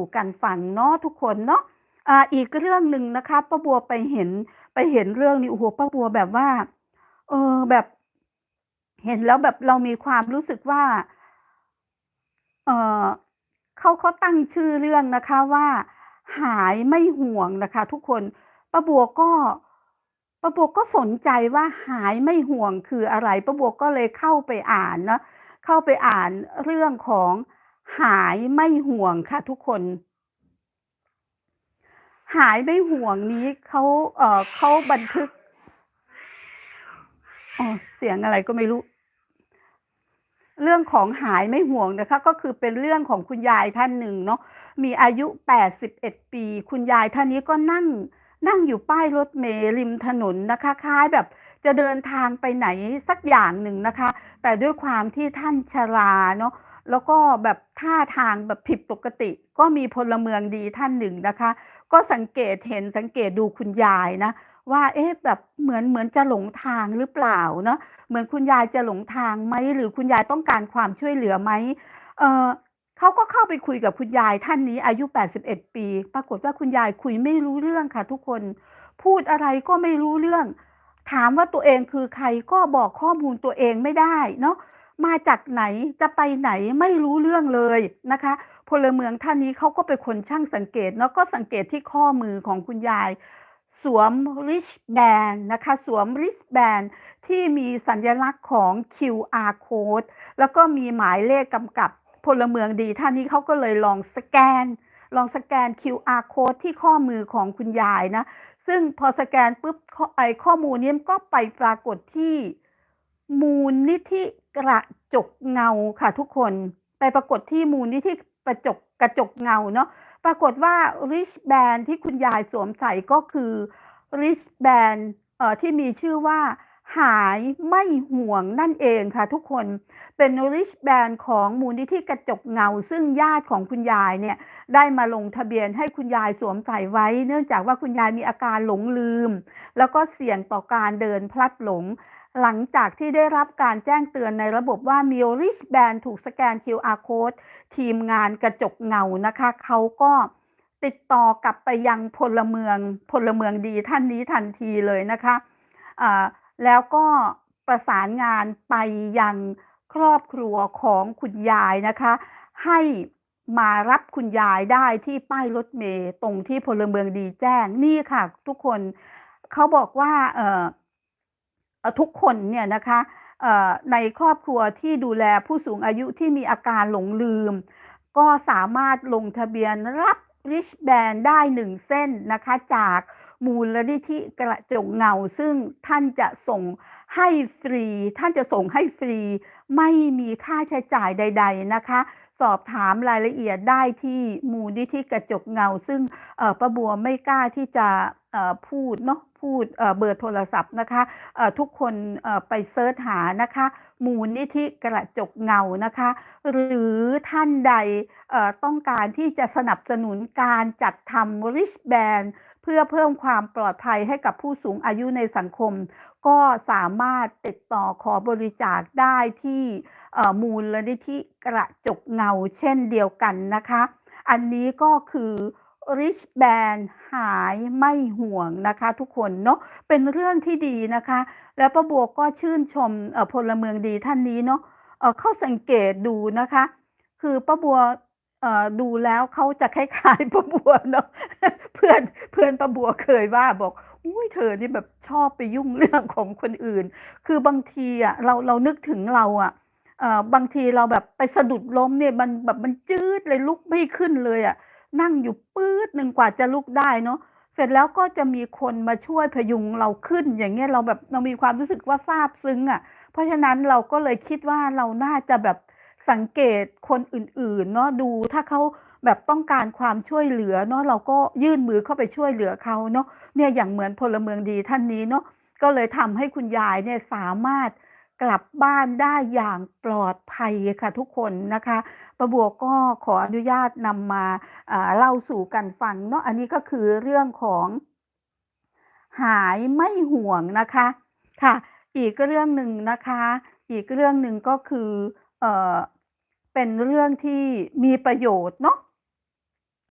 สู่กันฟังเนาะทุกคนเนาะอ่าอีกเรื่องหนึ่งนะคะป้าบัวไปเห็นไปเห็นเรื่องนี้โอ้โหป้าบัวแบบว่า เออแบบ เห็นแล้วแบบเรามีความรู้สึกว่า เออเขาเขาตั้งชื่อเรื่องนะคะว่า หายไม่ห่วงนะคะ ทุกคนป้าบัวก็ป้าบัวก็สนใจว่าหายไม่ห่วงคืออะไรป้าบัวก็เลยเข้าไปอ่านเนาะเข้าไปอ่านเรื่องของ หายไม่ห่วงค่ะทุกคน หายไม่ห่วงนี้เขาเออเขาบันทึกอ๋อเสียงอะไรก็ไม่รู้ เรื่องของหายไม่ห่วงนะคะ ก็คือเป็นเรื่องของคุณยายท่านหนึ่งเนาะมีอายุ81ปี คุณยายท่านนี้ก็นั่ง นั่งอยู่ป้ายรถเมล์ริมถนนนะคะคล้ายแบบจะเดินทางไปไหนสักอย่างหนึ่งนะคะ แต่ด้วยความที่ท่านชราเนาะ แล้วก็แบบท่าทางแบบผิดปกติ ก็มีพลเมืองดีท่านหนึ่งนะคะ ก็สังเกตเห็นสังเกตดูคุณยายนะ ว่าเอ๊ะแบบเหมือนเหมือนจะหลงทางหรือเปล่าเนาะเหมือนคุณยายจะหลงทางไหมหรือคุณยายต้องการความช่วยเหลือไหมเออเขาก็เข้าไปคุยกับคุณยายท่านนี้อายุ 81 ปี ปรากฏว่าคุณยายคุยไม่รู้เรื่องค่ะ ทุกคนพูดอะไรก็ไม่รู้เรื่อง ถามว่าตัวเองคือใครก็บอกข้อมูลตัวเองไม่ได้เนาะ มาจากไหนจะไปไหนไม่รู้เรื่องเลยนะคะ พลเมืองท่านนี้เขาก็เป็นคนช่างสังเกตแล้วก็สังเกตที่ข้อมือของคุณยาย สวม wrist band นะคะ สวม wrist band ที่มีสัญลักษณ์ของ QR code แล้วก็มีหมายเลขกำกับพลเมืองดีท่านนี้เขาก็เลยลองสแกน ลองสแกน QR code ที่ข้อมือของคุณยายนะ ซึ่งพอสแกนปุ๊บไอข้อมูลนี้ก็ไปปรากฏที่ มูลนิธิกระจกเงาค่ะทุกคนไปปรากฏที่มูลนิธิกระจกกระจกเงาเนาะปรากฏว่า wrist band ที่คุณยายสวมใส่ก็คือ wrist band เอ่อที่มีชื่อว่าหายไม่ห่วงนั่นเองค่ะทุกคนเป็น wrist band ของมูลนิธิกระจกเงา ซึ่งญาติของคุณยายเนี่ยได้มาลงทะเบียนให้คุณยายสวมใส่ไว้ เนื่องจากว่าคุณยายมีอาการหลงลืม แล้วก็เสี่ยงต่อการเดินพลัดหลง หลังจากที่ได้รับการแจ้งเตือนในระบบว่ามี wrist band ถูกสแกน QR code ทีมงานกระจกเงานะคะ เขาก็ติดต่อกลับไปยังพลเมืองพลเมืองดีท่านนี้ทันทีเลยนะคะะแล้วก็ประสานงานไปยังครอบครัวของคุณยายนะคะ ให้มารับคุณยายได้ที่ป้ายรถเมล์ตรงที่พลเมืองดีแจ้งนี่ค่ะ ทุกคนเขาบอกว่าเออ ทุกคนเนี่ยนะคะในครอบครัวที่ดูแลผู้สูงอายุที่มีอาการหลงลืม ก็สามารถลงทะเบียนรับ Rich Band ได้หนึ่งเส้นนะคะจากมูลนิธิกระจกเงา ซึ่งท่านจะส่งให้ฟรี ท่านจะส่งให้ฟรี ไม่มีค่าใช้จ่ายใด ๆนะคะ สอบถามรายละเอียดได้ที่มูลนิธิกระจกเงา ซึ่งประบัวไม่กล้าที่จะพูดเนาะพูดเบอร์โทรศัพท์นะคะทุกคนไปเซิร์ชหานะคะมูลนิธิกระจกเงานะคะ หรือท่านใดต้องการที่จะสนับสนุนการจัดทำ Rich Band เพื่อเพิ่มความปลอดภัยให้กับผู้สูงอายุในสังคม ก็สามารถติดต่อขอบริจาคได้ที่ มูลนิธิกระจกเงาเช่นเดียวกันนะคะ อันนี้ก็คือ Rich Band หายไม่ห่วงนะคะ ทุกคนเนาะเป็นเรื่องที่ดีนะคะ แล้วป้าบัวก็ชื่นชมพลเมืองดีท่านนี้เนาะเข้าสังเกตดูนะคะ คือป้าบัวดูแล้วเขาจะคล้ายๆป้าบัวเนาะเพื่อนเพื่อนป้าบัวเคยว่าบอกอุ้ยเธอนี่แบบชอบไปยุ่งเรื่องของคนอื่น คือบางทีอะเราเรานึกถึงเราอะ บางทีเราแบบไปสะดุดล้มเนี่ยมันแบบมันจืดเลยลุกไม่ขึ้นเลยอะ นั่งอยู่ปื๊ดหนึ่งกว่าจะลุกได้เนาะเสร็จแล้วก็จะมีคนมาช่วยพยุงเราขึ้น อย่างเงี้ยเราแบบเรามีความรู้สึกว่าซาบซึ้งอะ่ะ เพราะฉะนั้นเราก็เลยคิดว่าเราน่าจะแบบสังเกตคนอื่นๆเนาะดูถ้าเขาแบบต้องการความช่วยเหลือเนาะเราก็ยื่นมือเข้าไปช่วยเหลือเขาเนาะเนี่ยอย่างเหมือนพลเมืองดีท่านนี้เนาะก็เลยทำให้คุณยายเนี่ยสามารถ กลับบ้านได้อย่างปลอดภัยค่ะทุกคนนะคะประบัวก็ขออนุญาตนำมาเล่าสู่กันฟังเนาะอันนี้ก็คือเรื่องของหายไม่ห่วงนะคะค่ะ อีกเรื่องหนึ่งนะคะ อีกเรื่องหนึ่งก็คือเออเป็นเรื่องที่มีประโยชน์เนาะ